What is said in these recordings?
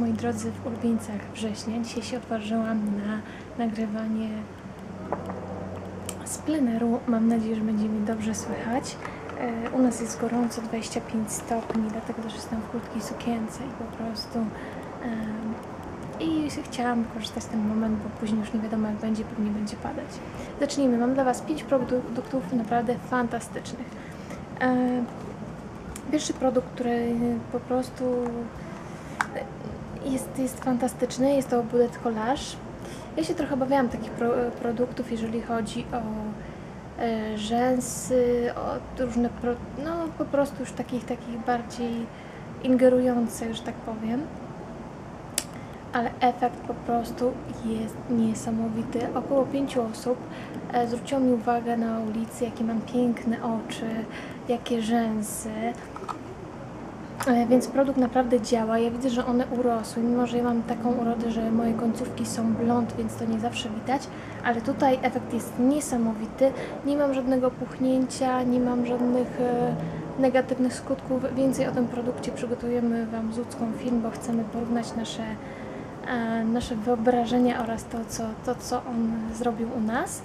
moi drodzy, w ulubieńcach września. Dzisiaj się odważyłam na nagrywanie z pleneru. Mam nadzieję, że będzie mi dobrze słychać. E, U nas jest gorąco, 25 stopni, dlatego też jestem w krótkiej sukience i po prostu... I chciałam wykorzystać ten moment, bo później już nie wiadomo jak będzie, pewnie będzie padać. Zacznijmy. Mam dla Was 5 produktów naprawdę fantastycznych. E, Pierwszy produkt, który po prostu jest, jest fantastyczny, jest to Bullet Collage. Ja się trochę obawiałam takich pro, produktów, jeżeli chodzi o e, rzęsy, o różne, pro, no po prostu już takich, takich bardziej ingerujących, że tak powiem. Ale efekt po prostu jest niesamowity. Około pięciu osób e, zwróciło mi uwagę na ulicy, jakie mam piękne oczy, jakie rzęsy. E, Więc produkt naprawdę działa. Ja widzę, że one urosły, mimo że ja mam taką urodę, że moje końcówki są blond, więc to nie zawsze widać, ale tutaj efekt jest niesamowity. Nie mam żadnego puchnięcia, nie mam żadnych e, negatywnych skutków. Więcej o tym produkcie przygotujemy Wam z Łucką film, bo chcemy porównać nasze, e, nasze wyobrażenia oraz to co, to, co on zrobił u nas.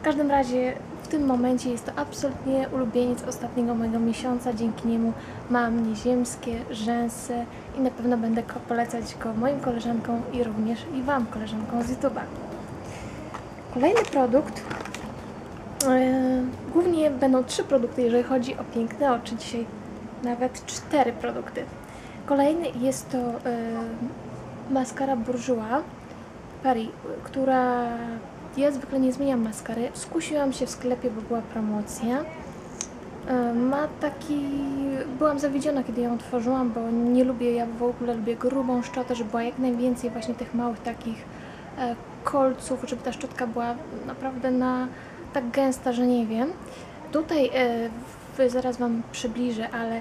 W każdym razie w tym momencie jest to absolutnie ulubieniec ostatniego mojego miesiąca. Dzięki niemu mam nieziemskie rzęsy i na pewno będę polecać go moim koleżankom i również i Wam, koleżankom z YouTube'a. Kolejny produkt. e, głównie będą trzy produkty, jeżeli chodzi o piękne oczy. Dzisiaj nawet cztery produkty. Kolejny jest to e, maskara Bourjois Paris, która ja zwykle nie zmieniam maskary. Skusiłam się w sklepie, bo była promocja. Ma taki... Byłam zawiedziona, kiedy ją otworzyłam, bo nie lubię, ja w ogóle lubię grubą szczotę, żeby była jak najwięcej właśnie tych małych takich e, kolców, żeby ta szczotka była naprawdę na tak gęsta, że nie wiem. Tutaj e, zaraz Wam przybliżę, ale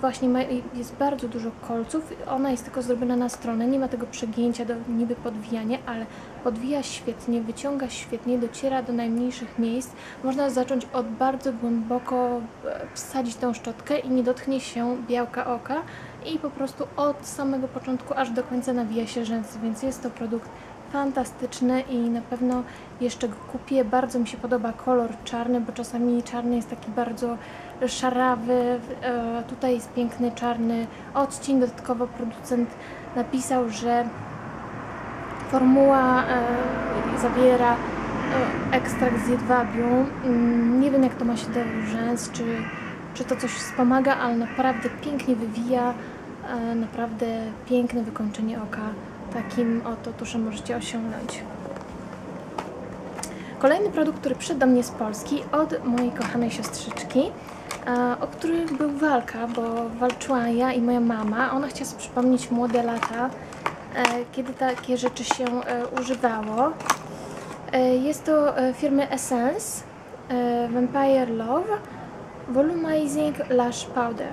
właśnie ma, jest bardzo dużo kolców. Ona jest tylko zrobiona na stronę, nie ma tego przegięcia do niby podwijania, ale podwija świetnie, wyciąga świetnie, dociera do najmniejszych miejsc. Można zacząć od bardzo głęboko e, wsadzić tą szczotkę i nie dotknie się białka oka i po prostu od samego początku aż do końca nawija się rzęsy, więc jest to produkt fantastyczny i na pewno jeszcze go kupię. Bardzo mi się podoba kolor czarny, bo czasami czarny jest taki bardzo szarawy. E, Tutaj jest piękny czarny odcień. Dodatkowo producent napisał, że formuła e, zawiera e, ekstrakt z jedwabiu. Mm, Nie wiem jak to ma się do rzęs, czy, czy to coś wspomaga, ale naprawdę pięknie wywija. Naprawdę piękne wykończenie oka. Takim oto tuszem możecie osiągnąć. Kolejny produkt, który przyszedł do mnie z Polski od mojej kochanej siostrzyczki, o który był walka, bo walczyła ja i moja mama. Ona chciała sobie przypomnieć młode lata, e, kiedy takie rzeczy się e, używało. E, Jest to firmy Essence Vampire Love Volumizing Lash Powder.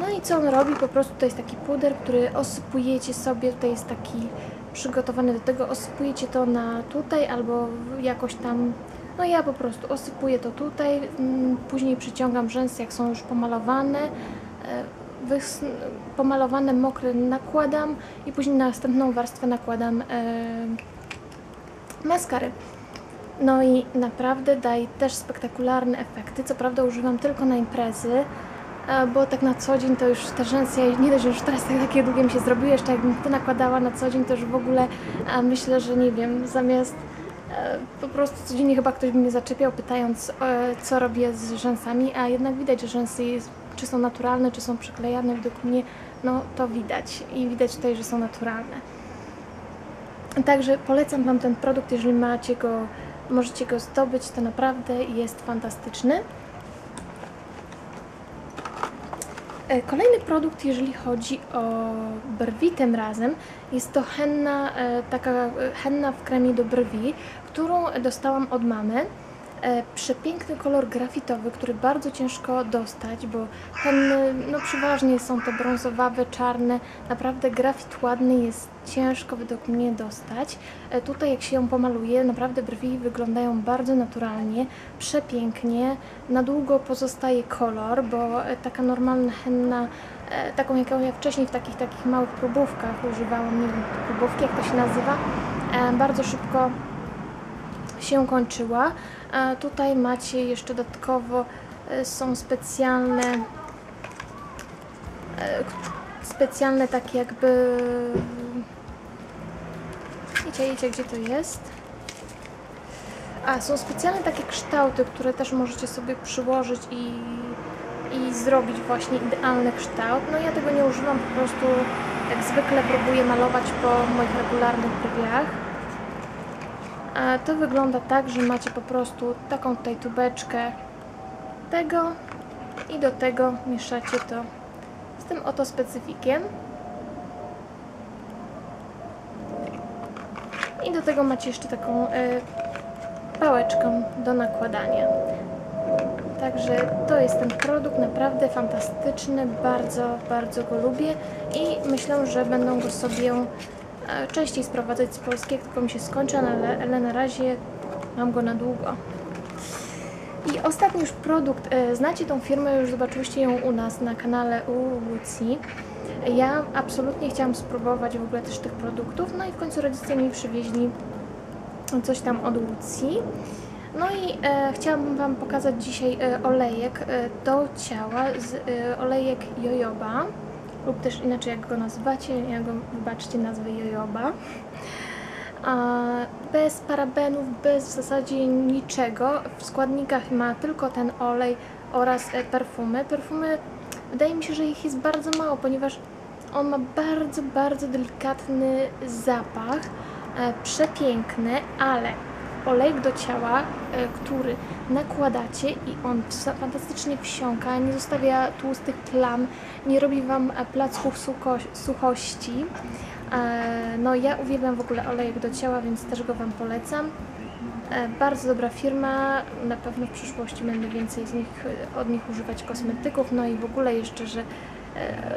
No i co on robi? Po prostu to jest taki puder, który osypujecie sobie, tutaj jest taki przygotowany do tego, osypujecie to na tutaj albo jakoś tam, no ja po prostu osypuję to tutaj, mm, później przyciągam rzęsy jak są już pomalowane, e, pomalowane mokre nakładam i później na następną warstwę nakładam e, maskary. No i naprawdę daje też spektakularne efekty. Co prawda używam tylko na imprezy, bo tak na co dzień to już te rzęsy, nie dość, że już teraz tak, takie długie mi się zrobiły, jeszcze jakbym to nakładała na co dzień, to już w ogóle myślę, że nie wiem, zamiast e, po prostu codziennie chyba ktoś by mnie zaczepiał pytając, e, co robię z rzęsami, a jednak widać, że rzęsy czy są naturalne, czy są przyklejane, według mnie no to widać i widać tutaj, że są naturalne. Także polecam Wam ten produkt, jeżeli macie go, możecie go zdobyć, to naprawdę jest fantastyczny. E, Kolejny produkt, jeżeli chodzi o brwi tym razem, jest to henna, e, taka e, henna w kremie do brwi, którą dostałam od mamy. E, Przepiękny kolor grafitowy, który bardzo ciężko dostać, bo henny, no przeważnie są to brązowawe, czarne. Naprawdę grafit ładny jest ciężko według mnie dostać. E, Tutaj jak się ją pomaluje, naprawdę brwi wyglądają bardzo naturalnie, przepięknie. Na długo pozostaje kolor, bo e, taka normalna henna e, taką jaką ja wcześniej w takich takich małych próbówkach używałam, nie wiem, próbówki jak to się nazywa, e, bardzo szybko się kończyła. Tutaj macie jeszcze dodatkowo e, są specjalne e, specjalne takie jakby Wiecie, wiecie gdzie to jest? A, są specjalne takie kształty, które też możecie sobie przyłożyć i, i zrobić właśnie idealny kształt. No ja tego nie używam, po prostu jak zwykle próbuję malować po moich regularnych brwiach. To wygląda tak, że macie po prostu taką tutaj tubeczkę tego i do tego mieszacie to z tym oto specyfikiem. I do tego macie jeszcze taką e, pałeczką do nakładania. Także to jest ten produkt naprawdę fantastyczny, bardzo, bardzo go lubię i myślę, że będę go sobie częściej sprowadzać z Polski, jak tylko mi się skończy, no ale, ale na razie mam go na długo. I ostatni już produkt, e, znacie tą firmę, już zobaczyliście ją u nas na kanale u Lucji. Ja absolutnie chciałam spróbować w ogóle też tych produktów, no i w końcu rodzice mi przywieźli coś tam od Lucji. No i e, chciałabym Wam pokazać dzisiaj e, olejek e, do ciała, z, e, olejek jojoba, lub też inaczej jak go nazywacie, ja go wybaczcie nazwę jojoba. Bez parabenów, bez w zasadzie niczego. W składnikach ma tylko ten olej oraz e, perfumy. Perfumy, wydaje mi się, że ich jest bardzo mało, ponieważ on ma bardzo, bardzo delikatny zapach, e, przepiękny, ale olejek do ciała, e, który nakładacie i on fantastycznie wsiąka, nie zostawia tłustych plam, nie robi Wam e, placków sucho- suchości. E, No ja uwielbiam w ogóle olejek do ciała, więc też go Wam polecam. Bardzo dobra firma, na pewno w przyszłości będę więcej z nich, od nich używać kosmetyków, no i w ogóle jeszcze, że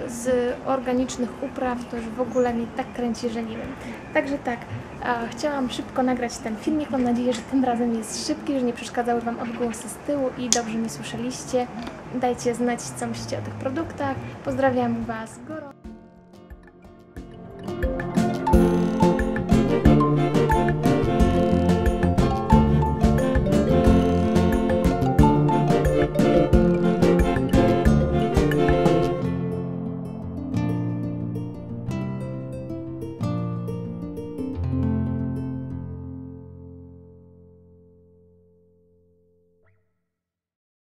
z organicznych upraw to już w ogóle mnie tak kręci, że nie wiem. Także tak, e, chciałam szybko nagrać ten filmik, mam nadzieję, że tym razem jest szybki, że nie przeszkadzały Wam odgłosy z tyłu i dobrze mnie słyszeliście. Dajcie znać, co myślicie o tych produktach. Pozdrawiam Was gorąco.